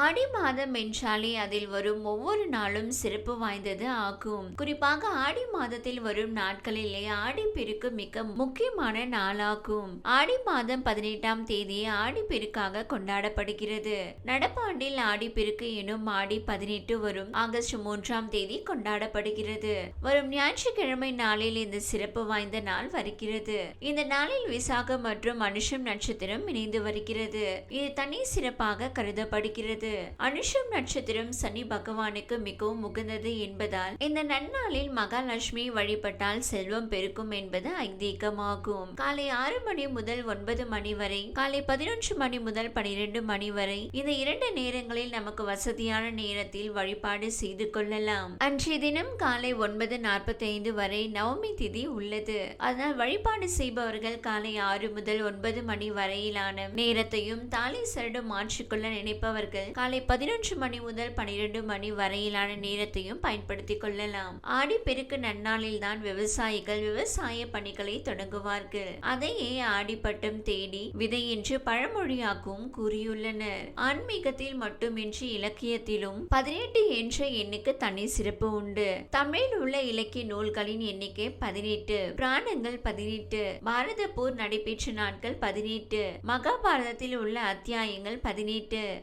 ஆடி மாதம் என்றாலே அதில் வரும் ஒவ்வொரு நாளும் சிறப்பு வாய்ந்தது ஆகும். குறிப்பாக ஆடி மாதத்தில் வரும் நாட்களிலே ஆடி பெருக்கு மிக முக்கியமான நாளாகும். ஆடி மாதம் பதினெட்டாம் தேதி ஆடி பெருக்காக கொண்டாடப்படுகிறது. நடப்பாண்டில் ஆடி பெருக்கு எனும் ஆடி பதினெட்டு வரும் ஆகஸ்ட் மூன்றாம் தேதி கொண்டாடப்படுகிறது. வரும் ஞாயிற்றுக்கிழமை நாளில் இந்த சிறப்பு வாய்ந்த நாள் வருகிறது. இந்த நாளில் விசாகம் மற்றும் மனுஷம் நட்சத்திரம் இணைந்து வருகிறது. இது தனி சிறப்பாக கருதப்படுகிறது. அனுஷம் நட்சத்திரம் சனி பகவானுக்கு மிகவும் உகந்தது என்பதால் இந்த நன்னாளில் மகாலட்சுமி வழிபட்டால் செல்வம் பெருக்கும் என்பது ஐதீகமாகும். காலை ஆறு மணி முதல் ஒன்பது மணி வரை காலை பதினொன்று மணி முதல் பனிரெண்டு மணி வரை இந்த இரண்டு நேரங்களில் நமக்கு வசதியான நேரத்தில் வழிபாடு செய்து கொள்ளலாம். அன்றைய தினம் காலை ஒன்பது நாற்பத்தி ஐந்து வரை நவமி திதி உள்ளது. அதனால் வழிபாடு செய்பவர்கள் காலை ஆறு முதல் ஒன்பது மணி வரையிலான நேரத்தையும் தாலி சரடு மாற்றிக்கொள்ள நினைப்பவர்கள் காலை பதினொன்று மணி முதல் பனிரெண்டு மணி வரையிலான நேரத்தையும் பயன்படுத்திக் கொள்ளலாம். ஆடி பெருக்கு நன்னாளில் தான் விவசாயிகள் விவசாய பணிகளை தொடங்குவார்கள். அதையே ஆடிப்பட்டம் தேடி விதை என்று பழமொழியாகவும் கூறியுள்ளனர். ஆன்மீகத்தில் மட்டுமின்றி இலக்கியத்திலும் பதினெட்டு என்ற எண்ணுக்கு தனி சிறப்பு உண்டு. தமிழில் உள்ள இலக்கிய நூல்களின் எண்ணிக்கை பதினெட்டு பிராணங்கள் பதினெட்டு பாரத போர் நடைபெற்ற நாட்கள் பதினெட்டு மகாபாரதத்தில் உள்ள அத்தியாயங்கள் பதினெட்டு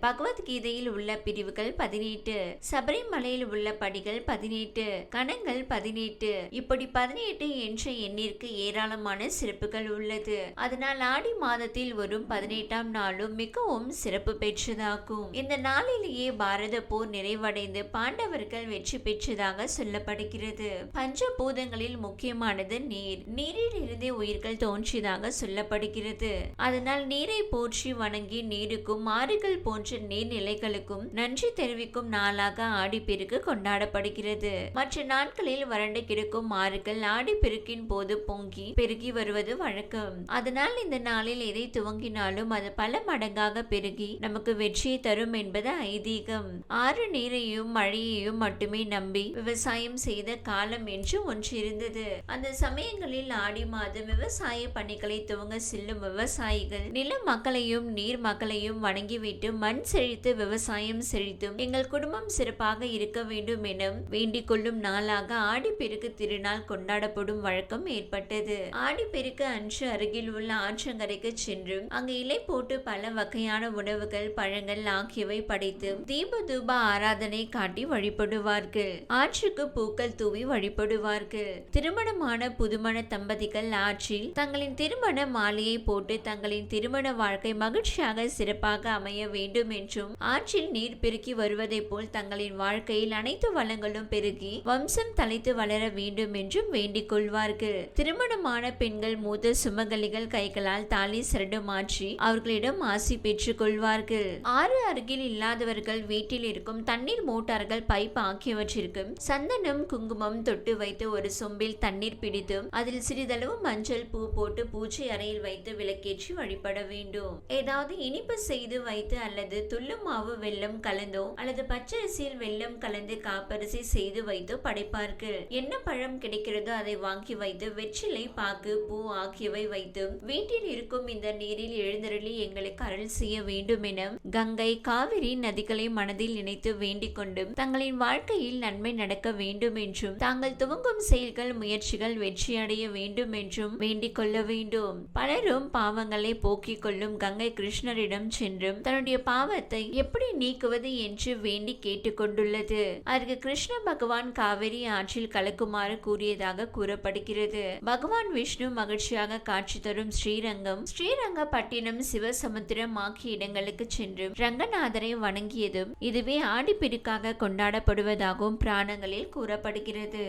பகவத்கீதையில் உள்ள பிரிவுகள் பதினெட்டு சபரிமலையில் உள்ள படிகள் பதினெட்டு கணங்கள் பதினெட்டு. இப்படி பதினெட்டு என்ற எண்ணிற்கு ஏராளமான சிறப்புகள் உள்ளது. அதனால் ஆடி மாதத்தில் வரும் பதினெட்டாம் நாளும் மிகவும் சிறப்பு பெற்றதாகும். இந்த நாளிலேயே பாரத போர் நிறைவடைந்து பாண்டவர்கள் வெற்றி பெற்றதாக சொல்லப்படுகிறது. பஞ்சபூதங்களில் முக்கியமானது நீர். நீரில் இருந்தே உயிர்கள் தோன்றியதாக சொல்லப்படுகிறது. அதனால் நீரை போற்றி வணங்கி நீருக்கும் ஆறுகள் போன்ற நீர் நீர்நிலைகளுக்கும் நன்றி தெரிவிக்கும் நாளாக ஆடிப்பெருக்கு கொண்டாடப்படுகிறது. மற்ற நாட்களில் வறண்டு கிடக்கும் ஆறுகள் ஆடிப்பெருக்கின் போது பொங்கி பெருகி வருவது வழக்கம். அதனால் இந்த நாளில் எதை துவங்கினாலும் அது பல மடங்காக பெருகி நமக்கு வெற்றியை தரும் என்பது ஐதீகம். ஆறு நீரையும் மழையையும் மட்டுமே நம்பி விவசாயம் செய்த காலம் என்று ஒன்று இருந்தது. அந்த சமயங்களில் ஆடி மாதம் விவசாய பணிகளை துவங்க செல்லும் விவசாயிகள் நில மக்களையும் நீர் மக்களையும் வணங்கிவிட்டு மண் செழித்து விவசாயம் செழித்தும் எங்கள் குடும்பம் சிறப்பாக இருக்க வேண்டும் என வேண்டிக் கொள்ளும் நாளாக ஆடிப்பெருக்கு திருநாள் கொண்டாடப்படும் வழக்கம் ஏற்பட்டது. ஆடிப்பெருக்கு அன்று அருகில் உள்ள ஆற்றங்கரைக்கு சென்றும் அங்கு இலை போட்டு பல வகையான உணவுகள் பழங்கள் ஆகியவை படைத்து தீப தூப ஆராதனை காட்டி வழிபடுவார்கள். ஆற்றுக்கு பூக்கள் தூவி வழிபடுவார்கள். திருமணமான புதுமண தம்பதிகள் ஆற்றில் தங்களின் திருமண மாலையை போட்டு தங்களின் திருமண வாழ்க்கை மகிழ்ச்சியாக சிறப்பாக அமைய வேண்டும் என்றும் ஆற்றில் நீர் பெருக்கி வருவதைப் போல் தங்களின் வாழ்க்கையில் அனைத்து வளங்களும் பெருகி வம்சம் தலைத்து வளர வேண்டும் என்றும் வேண்டிக் கொள்வார்கள். திருமணமான பெண்கள் மூத்த சுமங்கலிகள் கைகளால் தாலி சரடு மாற்றி அவர்களிடம் ஆசி பெற்றுக் கொள்வார்கள். ஆறு அருகில் இல்லாதவர்கள் வீட்டில் இருக்கும் தண்ணீர் மோட்டார்கள் பைப் ஆகியவற்றிற்கு சந்தனம் குங்குமம் தொட்டு வைத்து ஒரு சொம்பில் தண்ணீர் பிடித்தும் அதில் சிறிதளவு மஞ்சள் பூ போட்டு பூஜை அறையில் வைத்து விளக்கேற்றி வழிபட வேண்டும். ஏதாவது இனிப்பு செய்து வைத்து அல்லது துள்ளு மாவு வெள்ளம் கலந்தோ அல்லது பச்சரிசியில் வெள்ளம் கலந்து காப்பரிசி செய்து வைத்து படைப்பார்கள். என்ன பழம் கிடைக்கிறதோ அதை வாங்கி வைத்து வெற்றிலை பாக்கு பூ ஆகியவை வைத்து வீட்டில் இருக்கும் இந்த நீரில் எழுந்தருளி எங்களுக்கு அருள் செய்ய வேண்டும் என கங்கை காவிரி நதிகளை மனதில் நினைத்து வேண்டிக் கொண்டு தங்களின் வாழ்க்கையில் நன்மை நடக்க வேண்டும் என்றும் தாங்கள் துவங்கும் செயல்கள் முயற்சிகள் வெற்றியடைய வேண்டும் என்றும் வேண்டிக் கொள்ள வேண்டும். பலரும் பாவங்களை போக்கிக் கொள்ளும் கங்கை கிருஷ்ணரிடம் சென்றும் தன்னுடைய பாவத்தை எப்படி நீக்குவது என்று வேண்டி கேட்டுக்கொண்டுள்ளது. அதற்கு கிருஷ்ண பகவான் காவிரி ஆற்றில் கலக்குமாறு கூறியதாக கூறப்படுகிறது. பகவான் விஷ்ணு மகிழ்ச்சியாக காட்சி தரும் ஸ்ரீரங்கம் ஸ்ரீரங்கப்பட்டினம் சிவசமுத்திரம் ஆகிய இடங்களுக்கு சென்று ரங்கநாதரை வணங்கியதும் இதுவே ஆடிப்பெருக்காக கொண்டாடப்படுவதாகவும் பிராணங்களில் கூறப்படுகிறது.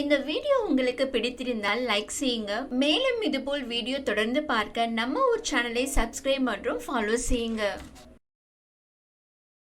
இந்த வீடியோ உங்களுக்கு பிடித்திருந்தால் லைக் செய்யுங்க. மேலும் இதுபோல் வீடியோ தொடர்ந்து பார்க்க நம்ம ஊர் சேனலை சப்ஸ்கிரைப் மற்றும் ஃபாலோ செய்யுங்க.